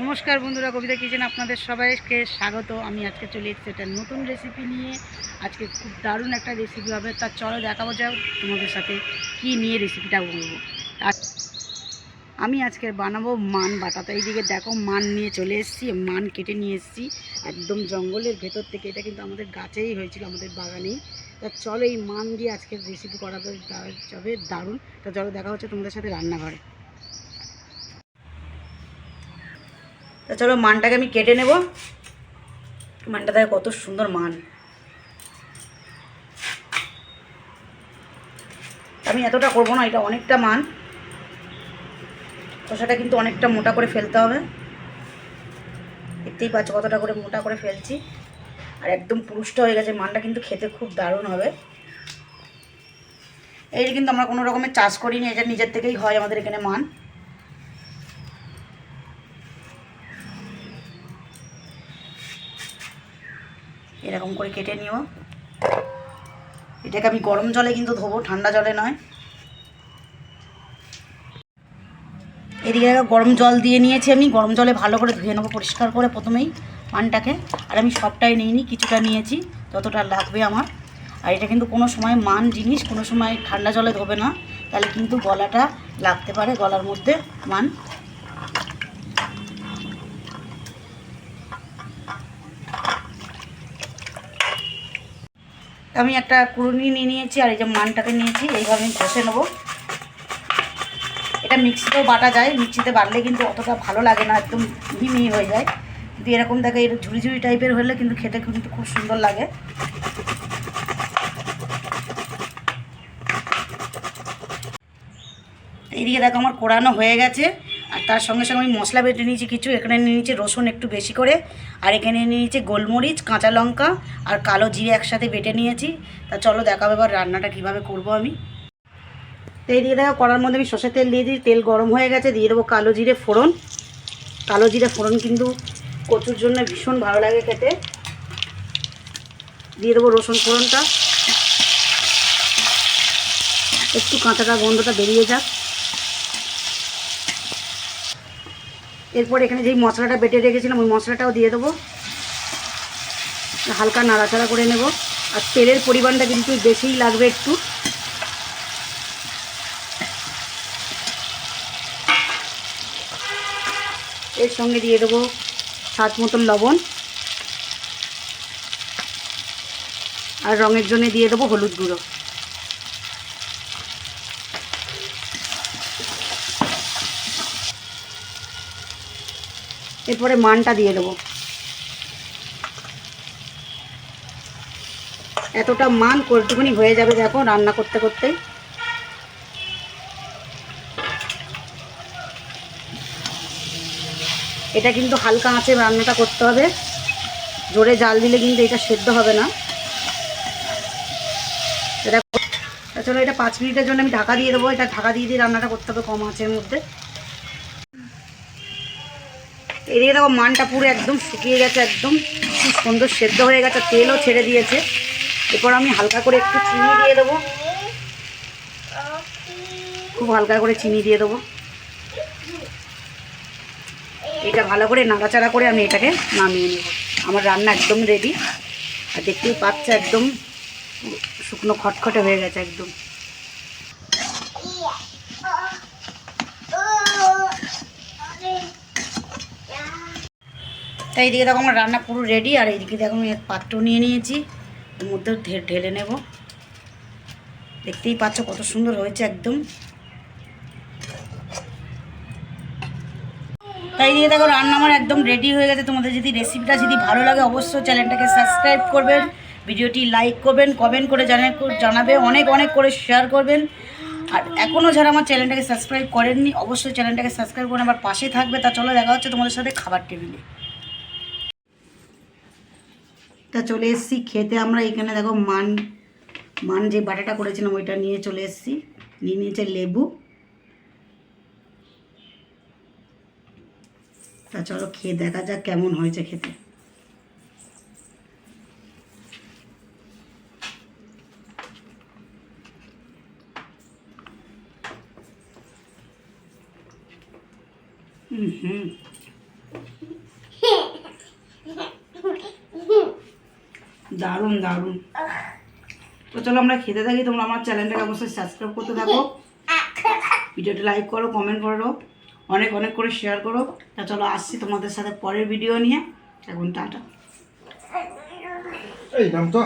নমস্কার বন্ধুরা, কবিতা কিচেন আপনাদের সবাইকে স্বাগত। আমি আজকে চলে এসেছি একটা নতুন রেসিপি নিয়ে। আজকে খুব দারুণ একটা রেসিপি হবে। তার চলো দেখাবো যাও তোমাদের সাথে কি নিয়ে রেসিপিটা বলব আমি আজকে বানাবো মান বাটা। তো এইদিকে দেখো মান নিয়ে চলে এসেছি, মান কেটে নিয়ে এসেছি। একদম জঙ্গলের ভেতর থেকে, এটা কিন্তু আমাদের গাছেই হয়েছিল, আমাদের বাগানেই। তা চলো এই মান দিয়ে আজকের রেসিপি করাতে যাবে দারুণ। তা চলো দেখা হচ্ছে তোমাদের সাথে রান্নাঘরে। তা চলো মানটাকে আমি কেটে নেব। মানটা দেখো কত সুন্দর মান। আমি এতটা করব না, এটা অনেকটা মান। খোসাটা কিন্তু অনেকটা মোটা করে ফেলতে হবে। দেখতেই পাচ্ছ কতটা করে মোটা করে ফেলছি। আর একদম পুরুষটা হয়ে গেছে, মানটা কিন্তু খেতে খুব দারুণ হবে। এই কিন্তু আমরা কোনো রকমের চাষ করিনি, এটা নিজের থেকেই হয় আমাদের এখানে মান। এরকম করে কেটে নিও। এটাকে আমি গরম জলে কিন্তু ধোবো, ঠান্ডা জলে নয়। এদিকে গরম জল দিয়ে নিয়েছি আমি। গরম জলে ভালো করে ধুয়ে নেব পরিষ্কার করে প্রথমেই পানটাকে। আর আমি সবটাই নিইনি, কিছুটা নিয়েছি, যতটা লাগবে আমার। আর এটা কিন্তু কোনো সময় মান জিনিস, কোনো সময় ঠান্ডা জলে ধোবে না। তাহলে কিন্তু গলাটা লাগতে পারে, গলার মধ্যে মান। আমি একটা কুড়ুনি নিয়ে নিয়েছি, আর এই যে মানটাকে নিয়েছি, এইভাবে আমি ঘষে নেব। এটা মিক্সিতেও বাটা যায়, মিক্সিতে বাটলে কিন্তু অতটা ভালো লাগে না, একদম মিহি হয়ে যায়। কিন্তু এরকম দেখে এটা ঝুড়ি ঝুড়ি টাইপের হলে কিন্তু খেতে কিন্তু খুব সুন্দর লাগে। এইদিকে দেখো আমার কোরানো হয়ে গেছে। আর তার সঙ্গে সঙ্গে আমি মশলা বেটে নিয়েছি, কিছু। এখানে নিয়ে নিয়েছি রসুন একটু বেশি করে। আর এখানে নিয়ে নিয়েছি গোলমরিচ, কাঁচা লঙ্কা আর কালো জিরে একসাথে বেটে নিয়েছি। তা চলো দেখাবো এবার রান্নাটা কীভাবে করব আমি। তো এই দিয়ে দেখো করার মধ্যে আমি সর্ষের তেল দিয়ে দিই তেল গরম হয়ে গেছে, দিয়ে দেবো কালো জিরে ফোড়ন। কালো জিরে ফোড়ন কিন্তু কচুর জন্য ভীষণ ভালো লাগে খেতে। দিয়ে দেবো রসুন ফোড়নটা। একটু কাঁচাটা গন্ধটা বেরিয়ে যাক। এরপর এখানে যেই মশলাটা বেটে রেখেছিলাম, ওই মশলাটাও দিয়ে দেবো। হালকা নাড়াচাড়া করে নেব। আর তেলের পরিমাণটা কিন্তু বেশিই লাগবে একটু। এর সঙ্গে দিয়ে দেবো স্বাদ মতন লবণ। আর রঙের জন্য দিয়ে দেবো হলুদ গুঁড়ো। এরপরে মানটা দিয়ে দেবো। এতটা মান কতটুকুনি হয়ে যাবে দেখো রান্না করতে করতে। এটা কিন্তু হালকা আঁচে রান্নাটা করতে হবে। জোরে জাল দিলে কিন্তু এটা সেদ্ধ হবে না। এটা চলো এটা পাঁচ মিনিটের জন্য আমি ঢাকা দিয়ে দেবো। এটা ঢাকা দিয়ে দিয়ে রান্নাটা করতে হবে কম আঁচের মধ্যে। এদিকে দেখো মানটা পুরো একদম শুকিয়ে গেছে, একদম খুব সুন্দর সেদ্ধ হয়ে গেছে, তেলও ছেড়ে দিয়েছে। এরপর আমি হালকা করে একটু চিনি দিয়ে দেবো। খুব হালকা করে চিনি দিয়ে দেবো। এটা ভালো করে নাড়াচাড়া করে আমি এটাকে নামিয়ে নেব। আমার রান্না একদম রেডি আর দেখতেই পাচ্ছে, একদম শুকনো খটখটে হয়ে গেছে, একদম। তাই এইদিকে দেখো আমার রান্না পুরো রেডি আর এইদিকে দেখো আমি এক পাত্র নিয়ে নিয়েছি। এর মধ্যে ঢেলে নেব। দেখতেই পাচ্ছ কত সুন্দর হয়েছে একদম। তাই দিয়ে দেখো রান্না আমার একদম রেডি হয়ে গেছে। তোমাদের যদি রেসিপিটা যদি ভালো লাগে, অবশ্যই চ্যানেলটাকে সাবস্ক্রাইব করবেন, ভিডিওটি লাইক করবেন কমেন্ট করে জানা জানাবে, অনেক অনেক করে শেয়ার করবেন। আর এখনও যারা আমার চ্যানেলটাকে সাবস্ক্রাইব করেননি, অবশ্যই চ্যানেলটাকে সাবস্ক্রাইব করে আমার পাশে থাকবে। তা চলো দেখা হচ্ছে তোমাদের সাথে খাবার টেবিলে তা চলে এসেছি, খেতে আমরা এখানে দেখো মান মান যে বাটাটা করেছিলাম ওইটা নিয়ে চলে এসেছি, নিয়ে নিয়েছে লেবু। তা চলো খেয়ে দেখা যাক কেমন হয়েছে খেতে। হুম হুম। দারুণ দারুণ। তো চলো আমরা খেতে থাকি, তোমরা আমার চ্যানেলটাকে অবশ্যই সাবস্ক্রাইব করতে থাকো। ভিডিওটা লাইক করো কমেন্ট করো, অনেক অনেক করে শেয়ার করো। তা চলো আসছি তোমাদের সাথে পরের ভিডিও নিয়ে। এখন টাটা। এই নাম তো।